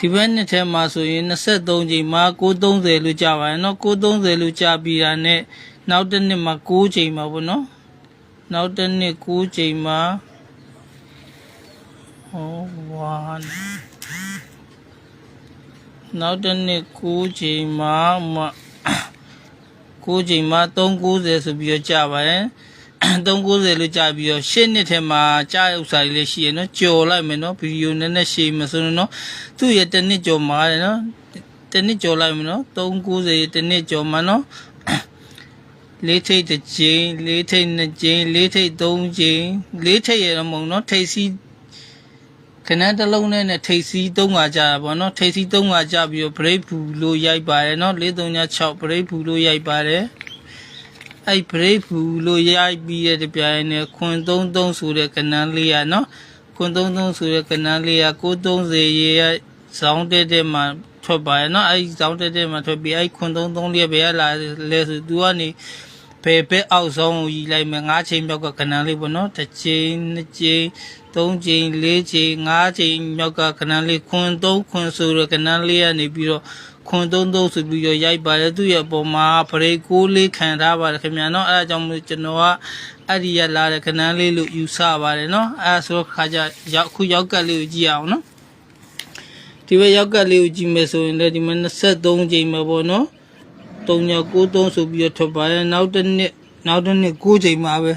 ဒီဘက်နှစ်ထဲမှာဆိုရင်23ချိန်မှာ930လို့ကြာပါတယ်နော်930လို့ကြာပြီးတာနဲ့နောက်တစ်နှစ်မှာ9ချိန်မှာပေါ့နော်နောက်တစ်နှစ်9ချိန်မှာဟောဝါနောက်တစ်နှစ်9ချိန်မှာမ9ချိန်မှာ390ဆိုပြီးတော့ကြာပါတယ် 390လို့ကြာပြီးတော့ရှစ်နှစ်ထဲမှာကြာဥစ္စာတွေလည်းရှိရနော်ကြော်လိုက်မယ်နော်ဗီဒီယိုနည်းနည်းရှည်မယ်ဆိုရင်နော်သူ့ရဲ့တစ်နှစ်ကြော်မှာတယ်နော်တစ်နှစ်ကြော်လိုက်မယ်နော်390တစ်နှစ်ကြော်မှာနော်လေးထိတ်တစ်ကြိမ်လေးထိတ်နှစ်ကြိမ်လေးထိတ်သုံးကြိမ်လေးထိတ်ရတော့မဟုတ်နော်ထိတ်စီခဏတစ်လုံးနဲ့နဲ့ထိတ်စီသုံးခါကြာတာပေါ့နော်ထိတ်စီသုံးခါကြာပြီးတော့ break ဘူးလို့ရိုက်ပါတယ်နော်436 break ဘူးလို့ရိုက်ပါတယ် အဲ့ break ဘူးလို့ရိုက်ပြီးတဲ့တပြိုင်နဲ့ခွန်33ဆိုတဲ့ကဏ္ဍလေးရနော်ခွန်33ဆိုတဲ့ကဏ္ဍလေးရ930ရေရဇောင်းတက်တက်မှာထွက်ပါရဲ့နော်အဲ့ဇောင်းတက်တက်မှာထွက်ပြီးအဲ့ခွန်33လေးဘယ်ကလာလဲဆိုသူကနေဘယ်ဘက်အောက်ဆုံးကိုယူလိုက်မယ်၅ချိန်မြောက်ကကဏ္ဍလေးပေါ့နော်တစ်ချိန်နှစ်ချိန်သုံးချိန်လေးချိန်ငါးချိန်မြောက်ကကဏ္ဍလေးခွန်3ခွန်ဆိုတဲ့ကဏ္ဍလေးကနေပြီးတော့ ခွန်သုံးသုံးဆိုပြီးတော့ရိုက်ပါတယ်သူ့ရဲ့အပေါ်မှာဗရိတ်ကိုးလေးခံထားပါတယ်ခင်ဗျာနော်အဲဒါကြောင့်မို့ကျွန်တော်ကအဲ့ဒီရလာတဲ့ခဏန်းလေးလို့ယူဆပါတယ်နော်အဲဒါဆိုတော့ခါကြရောက်ခုရောက်ကက်လေးကိုကြည့်အောင်နော်ဒီဘက်ရောက်ကက်လေးကိုကြည့်မယ်ဆိုရင်လည်းဒီမှာ23ချိန်မှာပေါ့နော်3993ဆိုပြီးတော့ထွက်ပါတယ်နောက်တစ်နှစ်နောက်တစ်နှစ်9ချိန်မှာပဲ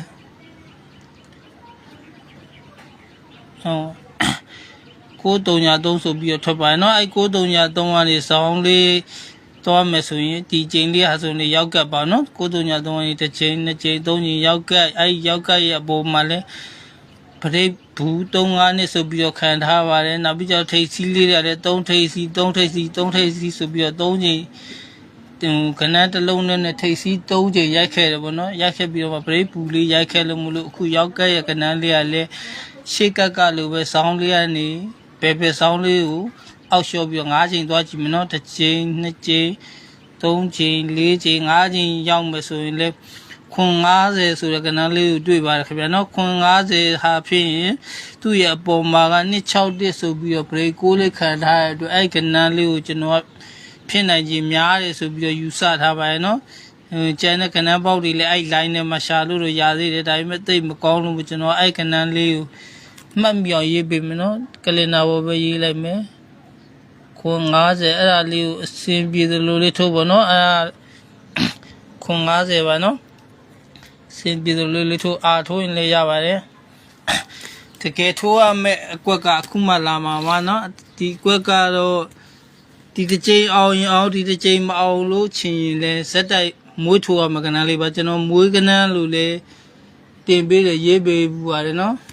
ဟော 933ဆိုပြီးတော့ထွက်ပါတယ်เนาะအဲ933ကနေစောင်းလေးသွားမယ်ဆိုရင်ဒီချိန်လေးဟာဆိုရင်ရောက်ကပ်ပါเนาะ933ကနေတစ်ချိန်နှစ်ချိန်သုံးချိန်ရောက်ကပ်အဲရောက်ကပ်ရဲ့အပေါ်မှာလဲပရိဘူး35နှစ်ဆိုပြီးတော့ခံထားပါတယ်နောက်ပြီးတော့ထိတ်စီးလေးရတယ်3ထိတ်စီ3ထိတ်စီ3ထိတ်စီဆိုပြီးတော့3ချိန်တင်ခဏတစ်လုံးနဲ့ထိတ်စီ3ချိန်ရိုက်ခဲ့တယ်ပေါ့နော်ရိုက်ခဲ့ပြီးတော့ပရိဘူးလေးရိုက်ခဲ့လို့မလို့အခုရောက်ကပ်ရဲ့ခဏလေးကလည်းရှေ့ကက်ကလိုပဲစောင်းလေးကနေ ဘယ်ဘယ်ဆောင်လေးကိုအောက်လျှော့ပြီးတော့၅ချိန်သွားကြည့်မယ်နော်တစ်ချိန်နှစ်ချိန်သုံးချိန်လေးချိန်၅ချိန်ရောက်မယ်ဆိုရင်လည်းခွန်90ဆိုတဲ့ကဏ္ဍလေးကိုတွေ့ပါတယ်ခင်ဗျာနော်ခွန်90ဟာဖြစ်ရင်သူ့ရဲ့အပေါ်မှာက261ဆိုပြီးတော့ break 6လေးခံထားတဲ့အတွက်အဲ့ကဏ္ဍလေးကိုကျွန်တော်ကဖြစ်နိုင်ခြင်းများတယ်ဆိုပြီးတော့ယူဆထားပါတယ်နော်ကျန်တဲ့ကဏ္ဍပေါက်တွေလည်းအဲ့ line နဲ့မရှာလို့တော့ရသေးတယ်ဒါပေမဲ့သိပ်မကောင်းလို့ကျွန်တော်အဲ့ကဏ္ဍလေးကို မှတ်မြောင်ရေးပေးမယ်နော်ကလင်နာဘောပဲရေးလိုက်မယ်ခွန်90အဲ့ဒါလေးကိုအစင်ပြေသလိုလေးထိုးပါနော်အဲ့ဒါခွန်90ပါနော်အစင်ပြေသလိုလေးထိုးအာထိုးရင်လည်းရပါတယ်တကယ်ထိုးရမယ့်အကွက်ကအခုမှလာမှာပါနော်ဒီကွက်ကတော့ဒီတစ်ချိန်အောင်ရင်အောင်ဒီတစ်ချိန်မအောင်လို့ချင်ရင်လည်းဇက်တိုက်မွေးထိုးရမှာကဏ္ဍလေးပါကျွန်တော်မွေးကဏ္ဍလို့လည်းတင်ပေးတယ်ရေးပေးဘူးပါတယ်နော်อืม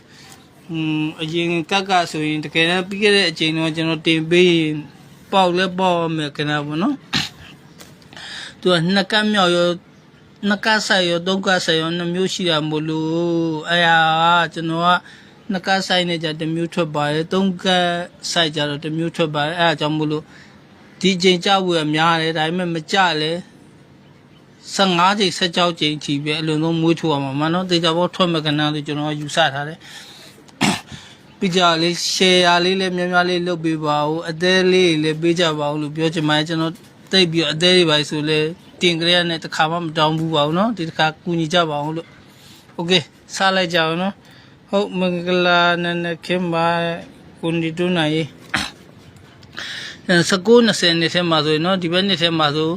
အရင်ကက်ကဆိုရင်တကယ်တမ်းပြီးခဲ့တဲ့အချိန်တော့ကျွန်တော်တင်ပေးရင်ပေါက်လဲပေါက်ရမယ်ခဏပေါ့နော်သူကနှစ်ကက်မြောက်ရောနှစ်ကက်ဆိုင်ရောသုံးကက်ဆိုင်ရောနှစ်မျိုးရှိတာမို့လို့အဲ့ဟာကျွန်တော်ကနှစ်ကက်ဆိုင်နဲ့じゃတစ်မျိုးထွက်ပါတယ်သုံးကက်ဆိုင်ကြတော့တစ်မျိုးထွက်ပါတယ်အဲ့ဒါကြောင့်မို့လို့ဒီချိန်ကြဖို့ရများတယ်ဒါပေမဲ့မကြလဲ15ချိန်16ချိန်ချီပဲအလုံးစုံမွေးထိုးရမှာမနော်တေချာဘောထွက်မဲ့ကဏ္ဍလို့ကျွန်တော်ယူဆထားတယ် ပြကြလေး share လေးလည်းများများလေးလုပ်ပေးပါဦးအသေးလေးလည်းပေးကြပါဦးလို့ပြောချင်ပါတယ်ကျွန်တော်တိတ်ပြီးတော့အသေးတွေပါဆိုလဲတင်ကြရနဲ့တစ်ခါမှမတောင်းဘူးပါဘူးเนาะဒီတစ်ခါကူညီကြပါအောင်လို့โอเคစားလိုက်ကြအောင်เนาะဟုတ်မင်္ဂလာနနခင်ပါကိုနီတွန်းနိုင်ရေး19 20နှစ်ထဲမှာဆိုရင်เนาะဒီဘက်နှစ်ထဲမှာဆို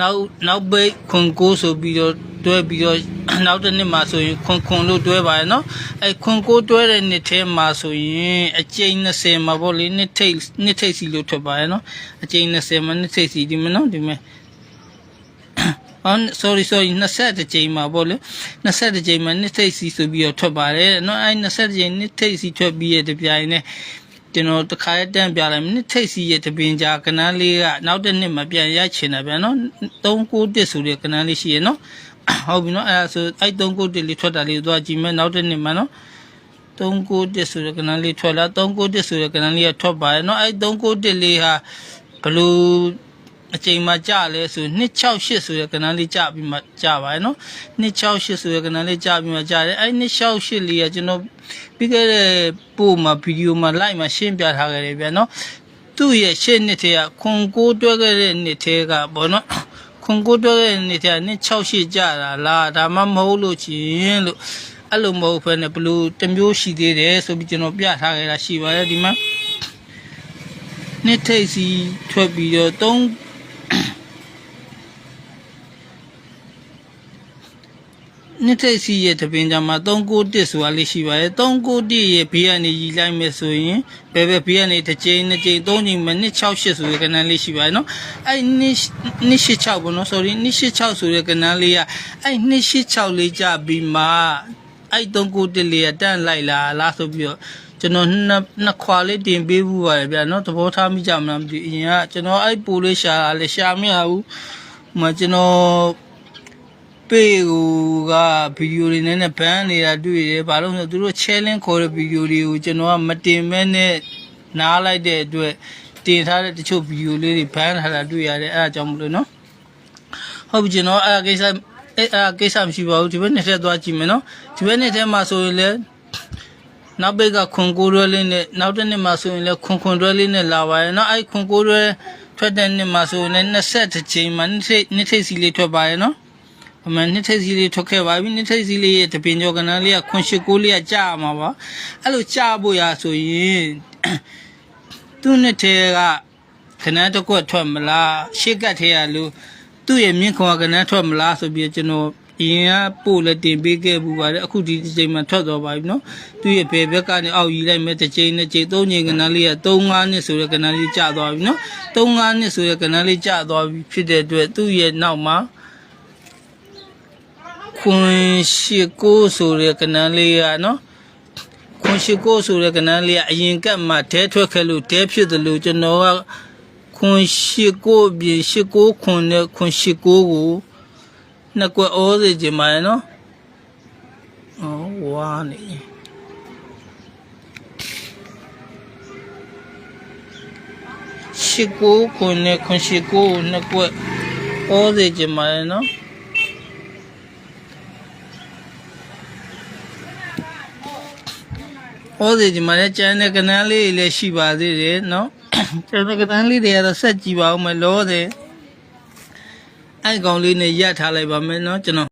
နောက်နောက်ပိတ်ခွန်ကိုဆိုပြီးတော့တွဲပြီးတော့ နောက်တစ်နှစ်မှာဆိုရင်ခွန်ခွန်လို့တွဲပါရယ်เนาะအဲခွန်ကိုတွဲတဲ့နှစ်ထဲမှာဆိုရင်အကျိန်20မှာပေါ့လေနှစ်ထိတ်နှစ်ထိတ်စီလို့ထွက်ပါရယ်เนาะအကျိန်20မှာနှစ်ထိတ်စီဒီမှာเนาะဒီမှာ on sorry sorry 20ကြိမ်မှာပေါ့လေ20ကြိမ်မှာနှစ်ထိတ်စီဆိုပြီးတော့ထွက်ပါတယ်เนาะအဲ20ကြိမ်နှစ်ထိတ်စီထွက်ပြီးရတဲ့ပြိုင်နဲ့ ကျွန်တော်တစ်ခါတန်းပြလိုက်မိနစ်ထိပ်စီရဲ့တပင်ကြာကနန်းလေးကနောက်တစ်နှစ်မပြန်ရချင်တာဗျာနော်391ဆိုတဲ့ကနန်းလေးရှိရနော်ဟုတ်ပြီနော်အဲ့ဒါဆိုအဲ့391လေးထွက်တာလေးသွားကြည့်မယ်နောက်တစ်နှစ်မှာနော်391ဆိုတဲ့ကနန်းလေးထွက်လာ391ဆိုတဲ့ကနန်းလေးကထွက်ပါတယ်နော်အဲ့391လေးဟာဘလူး အချိန်မှကြလဲဆို268ဆိုတဲ့ကဏ္ဍလေးကြပြီးမှကြပါရဲ့နော်268ဆိုတဲ့ကဏ္ဍလေးကြပြီးမှကြတယ်အဲ268လေးကကျွန်တော်ပြီးခဲ့တဲ့ပို့မှာဗီဒီယိုမှာ live မှာရှင်းပြထားခဲ့တယ်ဗျာနော်သူ့ရဲ့ရှေ့နှစ်ထဲကခွန်ကိုးတွဲခဲ့တဲ့နှစ်ထဲကဘောနော်ခွန်ကိုးတွဲခဲ့တဲ့နှစ်ထဲကနှစ်6ရှိကြတာလားဒါမှမဟုတ်လို့ချင်းလို့အဲ့လိုမဟုတ်ဘဲနဲ့ဘလို့တစ်မျိုးရှိသေးတယ်ဆိုပြီးကျွန်တော်ပြထားခဲ့တာရှိပါတယ်ဒီမှာနှစ်ထိပ်စီထွက်ပြီးတော့3 နှစ်ထိပ်စီရဲ့တပင်ကြမှာ391ဆိုတာလေးရှိပါတယ်391ရဲ့ဘေးကနေရီလိုက်မယ်ဆိုရင်ဘယ်ဘက်ဘေးကနေတစ်ကြိမ်နှစ်ကြိမ်သုံးကြိမ်မနှစ်68ဆိုတဲ့ကဏ္ဍလေးရှိပါတယ်နော်အဲ့နှစ်နှစ်86ပေါ့နော် sorry နှစ်86ဆိုတဲ့ကဏ္ဍလေးကအဲ့နှစ်86လေးကြပြီးမှအဲ့391လေးကတန့်လိုက်လာလားဆိုပြီးတော့ကျွန်တော်နှစ်နှစ်ခွာလေးတင်ပေးဘူးပါတယ်ဗျာနော်သဘောထားမိကြမလားမသိဘူးအရင်ကကျွန်တော်အဲ့ပိုလေးရှာတာလေရှာမရဘူးဟိုမှာကျွန်တော် ပေကိုကဗီဒီယိုတွေနဲ့နဲ့ဘန်းနေတာတွေ့တယ်ဘာလို့လဲဆိုတော့သူတို့ challenge ခေါ်တဲ့ဗီဒီယိုတွေကိုကျွန်တော်ကမတင်မဲနဲ့နားလိုက်တဲ့အတွက်တင်ထားတဲ့တချို့ဗီဒီယိုလေးတွေဘန်းထားတာတွေ့ရတယ်အဲ့ဒါကြောင့်မလို့နော်ဟုတ်ပြီကျွန်တော်အဲ့ဒါကိစ္စအဲ့အဲ့ဒါကိစ္စမရှိပါဘူးဒီဘက်နှစ်ထက်သွားကြည့်မယ်နော်ဒီဘက်နှစ်ထက်မှာဆိုရင်လည်းနောက်ဘက်ကခွန်ကိုးရွဲလေးနဲ့နောက်တစ်နှစ်မှာဆိုရင်လည်းခွန်ခွန်ရွဲလေးနဲ့လာပါရဲ့နော်အဲ့ခွန်ကိုးရွဲထွက်တဲ့နှစ်မှာဆိုရင်လည်း20ချိန်မှာနှစ်ထိပ်နှစ်ထိပ်စီလေးထွက်ပါရဲ့နော် အမှန်နှစ်ထိပ်စီလေးထွက်ခဲ့ပါပြီနှစ်ထိပ်စီလေးရဲ့တပင်ကျော်ကနန်းလေးကခွန်ရှိကိုလေးကကြာမှာပါအဲ့လိုကြာဖို့ရဆိုရင်သူ့နှစ်ထဲကကနန်းတစ်ခွက်ထွက်မလားရှေ့ကတ်ထဲရလို့သူ့ရဲ့မြင့်ခွန်ကကနန်းထွက်မလားဆိုပြီးကျွန်တော်အရင်ကပို့လက်တင်ပေးခဲ့ဘူးပါတယ်အခုဒီဒီချိန်မှာထွက်သွားပါပြီနော်သူ့ရဲ့ဘယ်ဘက်ကနေအောက်ယူလိုက်မဲ့တစ်ချိန်နှစ်ချိန်သုံးချိန်ကနန်းလေးက3-5နှစ်ဆိုတဲ့ကနန်းလေးကြာသွားပြီနော်3-5နှစ်ဆိုတဲ့ကနန်းလေးကြာသွားပြီဖြစ်တဲ့အတွက်သူ့ရဲ့နောက်မှာ ခွန်ရှိကိုဆိုတဲ့ကနန်းလေးကနော်ခွန်ရှိကိုဆိုတဲ့ကနန်းလေးကအရင်ကပ်မှတဲထွက်ခဲ့လို့တဲဖြစ်တယ်လို့ကျွန်တော်ကခွန်ရှိကိုအပြင်ရှိကိုခွန်နဲ့ခွန်ရှိကိုကိုနှစ်ကွက်ဩစေခြင်းပါရဲ့နော်ဩဝါနေရှိကိုခွန်နဲ့ခွန်ရှိကိုကိုနှစ်ကွက်ဩစေခြင်းပါရဲ့နော် ဟောစီဒီမှာလည်းကျန်တဲ့ကနန်းလေးတွေလည်းရှိပါသေးတယ်နော်ကျန်တဲ့ကနန်းလေးတွေကတော့ဆက်ကြည့်ပါဦးမယ်လောတယ်အဲ့ကောင်လေးနဲ့ရပ်ထားလိုက်ပါမယ်နော်ကျွန်တော်